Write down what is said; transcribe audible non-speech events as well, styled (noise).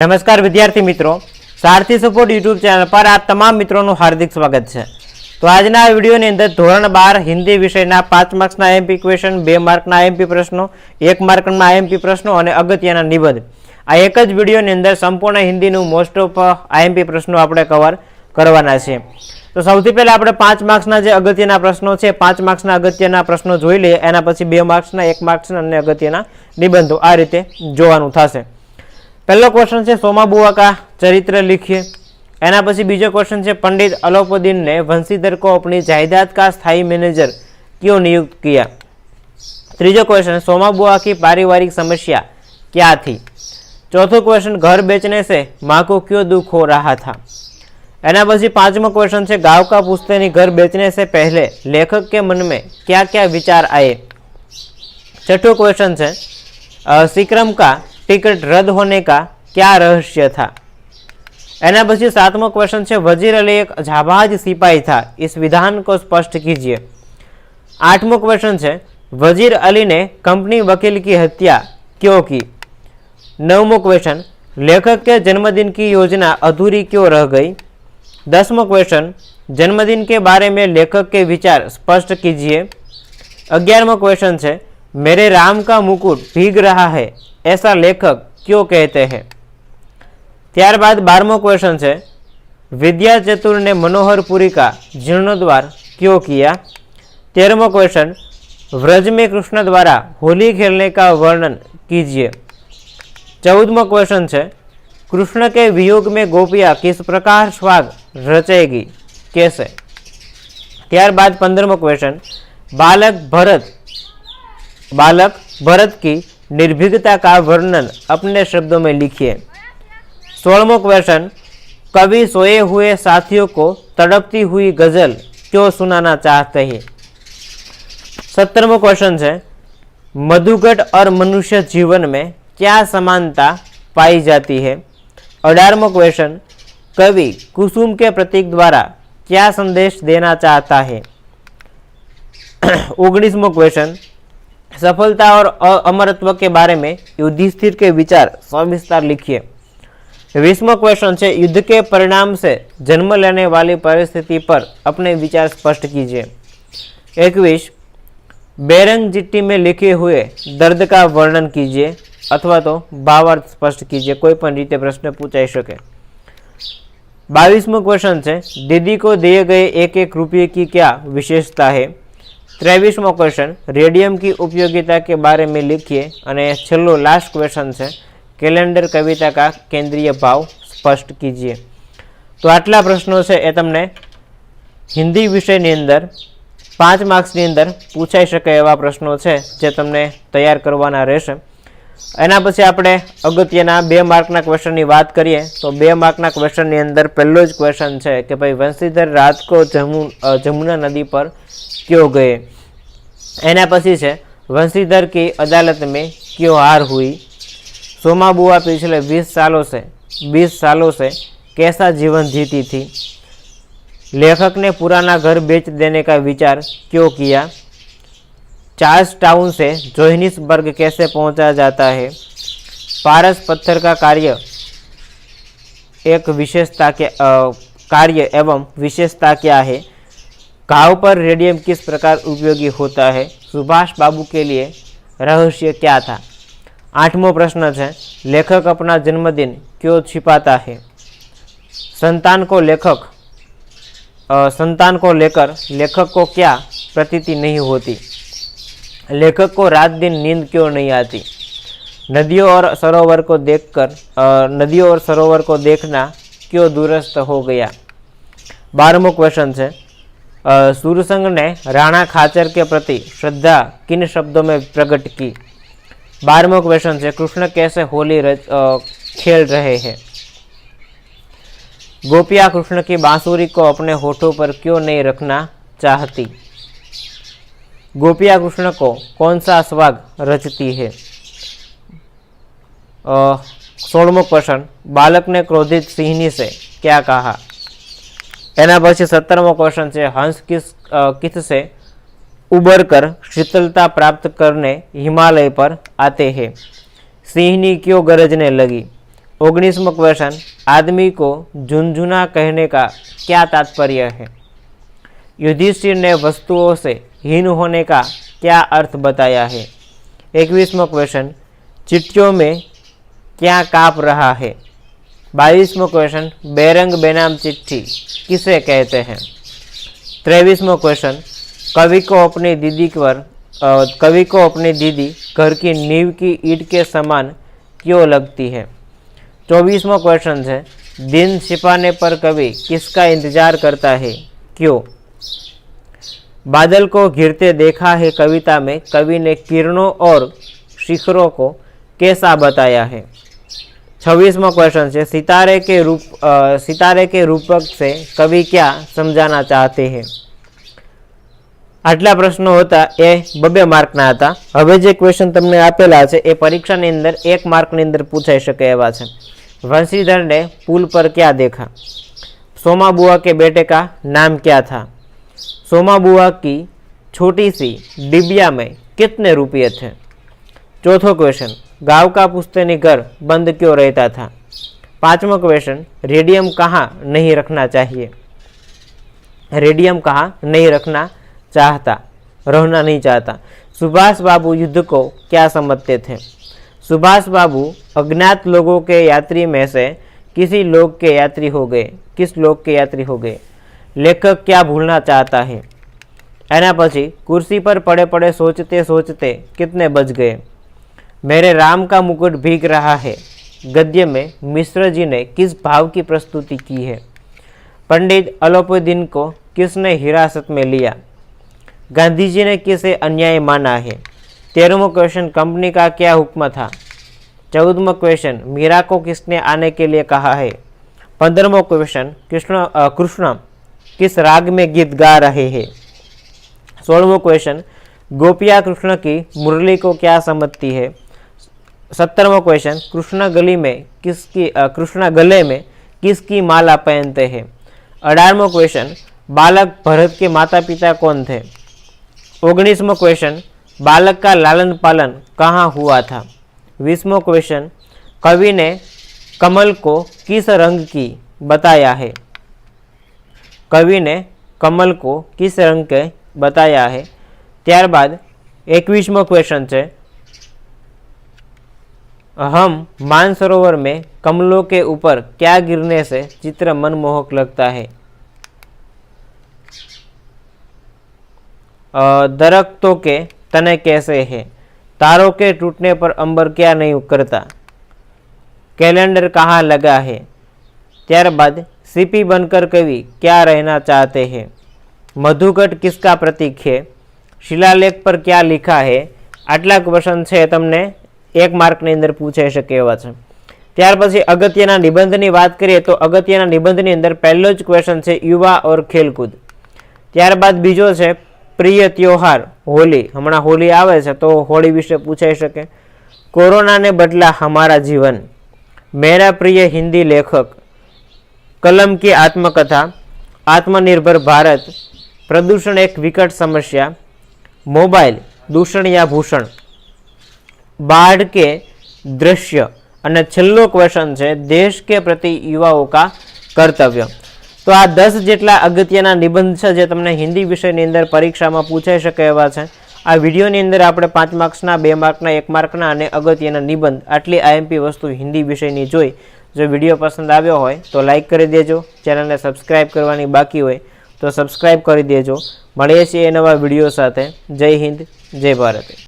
નમસ્કાર વિદ્યાર્થી મિત્રો. સારથી સપોર્ટ યુટ્યુબ ચેનલ પર આ તમામ મિત્રોનું હાર્દિક સ્વાગત છે. તો આજના આ વિડીયોની અંદર ધોરણ બાર હિન્દી વિષયના પાંચ માર્ક્સના એમપી ક્વેશ્ચન બે માર્કના એમપી પ્રશ્નો, એક માર્કના એમપી પ્રશ્નો અને અગત્યના નિબંધ. આ એક જ વિડીયોની અંદર સંપૂર્ણ હિન્દીનું મોસ્ટ ઓફ આઈએમપી પ્રશ્નો આપણે કવર કરવાના છે તો સૌથી પહેલાં આપણે પાંચ માર્ક્સના જે અગત્યના પ્રશ્નો છે, પાંચ માર્ક્સના અગત્યના પ્રશ્નો જોઈ લઈએ. એના પછી બે માર્ક્સના, એક માર્ક્સના અને અગત્યના નિબંધો આ રીતે જોવાનું થશે. પહેલો ક્વેશ્ચન છે સોમા बुआ का चरित्र लिखिए એના પછી બીજો क्वेश्चन છે पंडित अलोपुद्दीन ने वंशीधर को अपनी जायदाद का स्थायी मैनेजर क्यों नियुक्त किया ત્રીજો क्वेश्चन सोमा बुआ की पारिवारिक समस्या क्या थी चौथो क्वेश्चन घर बेचने से माँ को क्यों दुख हो रहा था एना પછી પાંચમો क्वेश्चन છે गांव का पुश्तैनी घर बेचने से पहले लेखक के मन में क्या क्या विचार आए छठो क्वेश्चन है अ, सिक्रम टिकट रद्द होने का क्या रहस्य था? एना પછી सातमो क्वेश्चन है वज़ीर अली एक जाबाज सिपाही था। इस विधान को स्पष्ट कीजिए। आठमो क्वेश्चन है वज़ीर अली ने कंपनी वकील की हत्या क्यों की? नवमो क्वेश्चन लेखक के जन्मदिन की योजना अधूरी क्यों रह गई? दसमो क्वेश्चन जन्मदिन के बारे में लेखक के विचार स्पष्ट कीजिए। ग्यारहवा क्वेश्चन है मेरे राम का मुकुट भीग रहा है। ऐसा लेखक क्यों कहते हैं ત્યારબાદ બારમો क्वेश्चन है विद्या चतुर ने मनोहरपुरी का जीर्णोद्वार क्यों किया तेरहवा क्वेश्चन व्रज में कृष्ण द्वारा होली खेलने का वर्णन कीजिए चौदमो क्वेश्चन है कृष्ण के वियोग में गोपियाँ किस प्रकार स्वाग रचेगी कैसे ત્યારબાદ પંદરમો ક્વેશ્ચન બાલક ભરત बालक भरत की निर्भीकता का वर्णन अपने शब्दों में लिखिए। सोलहवां क्वेश्चन, कवि सोए हुए साथियों को तड़पती हुई गज़ल क्यों सुनाना चाहते हैं? सत्तरवां क्वेश्चन है, मधुगढ़ और मनुष्य जीवन में क्या समानता पाई जाती है? अठारहवां क्वेश्चन, कवि कुसुम के प्रतीक द्वारा क्या संदेश देना चाहता है? (clears throat) उन्नीसवां क्वेश्चन सफलता और अमरत्व के बारे में युधिष्ठिर के विचार सविस्तार लिखिए। बीसवा क्वेश्चन है युद्ध के परिणाम से जन्म लेने वाली परिस्थिति पर अपने विचार स्पष्ट कीजिए। इक्कीस बेरंग चिट्ठी में लिखे हुए दर्द का वर्णन कीजिए अथवा तो भावार्थ स्पष्ट कीजिए, कोई पण रीते प्रश्न पूछाई सके बाईसमो क्वेश्चन से दीदी को दिए गए एक एक रुपये की क्या विशेषता है? ત્રેવીસમો ક્વેશ્ચન રેડિયમ કી ઉપયોગિતા કે બારે મેં લીખીએ? અને છેલ્લો લાસ્ટ ક્વેશ્ચન છે, કેલેન્ડર કવિતા કા કેન્દ્રીય ભાવ સ્પષ્ટ કીજીએ. તો આટલા પ્રશ્નો છે એ તમને હિન્દી વિષયની અંદર, પાંચ માર્ક્સની અંદર પૂછાઈ શકે એવા પ્રશ્નો છે જે તમને તૈયાર કરવાના રહેશે. એના પછી આપણે અગત્યના બે માર્કના ક્વેશ્ચનની વાત કરીએ, તો બે માર્કના ક્વેશ્ચનની અંદર પહેલો જ ક્વેશ્ચન છે કે ભાઈ વંશીધર રાજકોટ જમુ જમુના નદી પર क्यों गए? एना पसी છે वंशीधर की अदालत में क्यों हार हुई? सोमा बुआ पिछले 20 सालों से 20 सालों से कैसा जीवन जीती थी? लेखक ने पुराना घर बेच देने का विचार क्यों किया? चार्ल्स टाउन से जोहिनिसबर्ग कैसे पहुँचा जाता है? पारस पत्थर का कार्य एक विशेषता के अ, कार्य एवं विशेषता क्या है? घाव पर रेडियम किस प्रकार उपयोगी होता है? सुभाष बाबू के लिए रहस्य क्या था? आठवां प्रश्न है लेखक अपना जन्मदिन क्यों छिपाता है? संतान को लेखक अ, संतान को लेकर लेखक को क्या प्रतीति नहीं होती? लेखक को रात दिन नींद क्यों नहीं आती? नदियों और सरोवर को देखकर नदियों और सरोवर को देखना क्यों दूरस्थ हो गया? बारहमो क्वेश्चन है सूरसंग ने राणा खाचर के प्रति श्रद्धा किन शब्दों में प्रकट की? बारहमो क्वेश्चन से कृष्ण कैसे होली रच, अ, खेल रहे हैं? गोपिया कृष्ण की बांसुरी को अपने होठों पर क्यों नहीं रखना चाहती? गोपिया कृष्ण को कौन सा स्वाग रचती है? सोलमो क्वेश्चन बालक ने क्रोधित सिंहनी से क्या कहा? એના પછી સત્તરમો ક્વેશ્ચન છે હંસ કિસ અ, किससे उबर कर शीतलता प्राप्त करने हिमालय पर आते हैं सिंहनी क्यों गरजने लगी उन्नीसवा क्वेश्चन आदमी को झुंझुना कहने का क्या तात्पर्य है युधिष्ठिर ने वस्तुओं से हीन होने का क्या अर्थ बताया है इक्कीसवा क्वेश्चन चिट्ठियों में क्या काप रहा है बाईसवा क्वेश्चन बेरंग बेनाम चिट्ठी, किसे कहते हैं? तेईसवा क्वेश्चन कवि को अपनी दीदी पर कवि को अपनी दीदी घर की नींव की ईट के समान क्यों लगती है? चौबीसवा क्वेश्चन है, दिन छिपाने पर कवि किसका इंतज़ार करता है? क्यों? बादल को घिरते देखा है कविता में, कवि ने किरणों और शिखरों को कैसा बताया है? છવ્વીસમો ક્વેશ્ચન છે, સિતારે કે રૂપ સિતારે કે રૂપક છે કવિ ક્યાં સમજાના ચાહતે હે? આટલા પ્રશ્નો હતા, એ બબે માર્કના હતા. હવે જે ક્વેશ્ચન તમને આપેલા છે, એ પરીક્ષાની અંદર એક માર્કની અંદર પૂછાઈ શકે એવા છે. વંશીધરને પુલ પર ક્યાં દેખા? સોમાબુઆ કે બેટે કા નામ ક્યાં થા? સોમાબુઆ કી છોટી સી ડિબિયા મેં કિતને રૂપિયે છે ચોથો ક્વેશ્ચન गाँव का पुश्तैनी घर बंद क्यों रहता था? पांचवा क्वेश्चन रेडियम कहाँ नहीं रखना चाहिए? रेडियम कहाँ नहीं रखना चाहता, रहना नहीं चाहता। सुभाष बाबू युद्ध को क्या समझते थे? सुभाष बाबू अज्ञात लोगों के यात्री में से किसी लोग के यात्री हो गए। किस लोग के यात्री हो गए? लेखक क्या भूलना चाहता है? एना પછી कुर्सी पर पड़े पड़े सोचते सोचते कितने बज गए? मेरे राम का मुकुट भीग रहा है। गद्य में मिश्र जी ने किस भाव की प्रस्तुति की है? पंडित अलोपुद्दीन को किसने हिरासत में लिया? गांधी जी ने किसे अन्याय माना है? तेरहवा क्वेश्चन कंपनी का क्या हुक्म था? चौदहवा क्वेश्चन मीरा को किसने आने के लिए कहा है? पंद्रहवा क्वेश्चन कृष्ण कृष्ण, किस राग में गीत गा रहे हैं? सोलहवा क्वेश्चन गोपिया कृष्ण की मुरली को क्या समझती है? सत्तरवा क्वेश्चन कृष्ण गली में किसकी अ, कृष्ण गले में किसकी माला पहनते हैं अठारहवा क्वेश्चन बालक भरत के माता पिता कौन थे ओगनीसमो क्वेश्चन बालक का लालन पालन कहाँ हुआ था बीसमो क्वेश्चन कवि ने कमल को किस रंग की बताया है कवि ने कमल को किस रंग के बताया है ત્યારબાદ એકવીસમો ક્વેશ્ચન છે हम मानसरोवर में कमलों के ऊपर क्या गिरने से चित्र मनमोहक लगता है अ, दरख्तों के तने कैसे है तारों के टूटने पर अंबर क्या नहीं करता कैलेंडर कहाँ लगा है ત્યારબાદ सीपी बनकर कवि क्या रहना चाहते हैं मधुकट किसका प्रतीक है શિલાલેખ પર ક્યાં લીખા હે આટલા ક્વેશ્ચન છે તમને એક માર્કની અંદર પૂછાઈ શકે એવા છે. ત્યાર પછી અગત્યના નિબંધની વાત કરીએ તો અગત્યના નિબંધની અંદર પહેલો જ ક્વેશ્ચન છે યુવા ઓર ખેલકૂદ. ત્યારબાદ બીજો છે પ્રિય ત્યોહાર, હોલી. હમણાં હોલી આવે છે તો હોળી વિશે પૂછાઈ શકે. કોરોનાને બદલા હમારા જીવન. મેરા પ્રિય હિન્દી લેખક, કલમ કી આત્મકથા, આત્મનિર્ભર ભારત, પ્રદૂષણ એક વિકટ સમસ્યા, મોબાઈલ, દૂષણ યા ભૂષણ. बाढ़ के दृश्य અને છેલ્લો ક્વેશ્ચન છે દેશ કે પ્રતિ યુવાઓ કા કર્તવ્ય તો આ દસ જેટલા અગત્યના નિબંધ છે જે તમને હિન્દી વિષયની અંદર પરીક્ષામાં પૂછાઈ શકે એવા છે આ વિડીયોની અંદર આપણે પાંચ માર્ક્સના બે માર્કના એક માર્કના અને અગત્યના નિબંધ આટલી આઈએમપી વસ્તુ હિન્દી વિષયની જોઈ જો વિડીયો પસંદ આવ્યો હોય તો લાઈક કરી દેજો ચેનલને સબસ્ક્રાઈબ કરવાની બાકી હોય તો સબસ્ક્રાઈબ કરી દેજો મળીએ છીએ નવા વિડીયો સાથે જય હિન્દ જય ભારત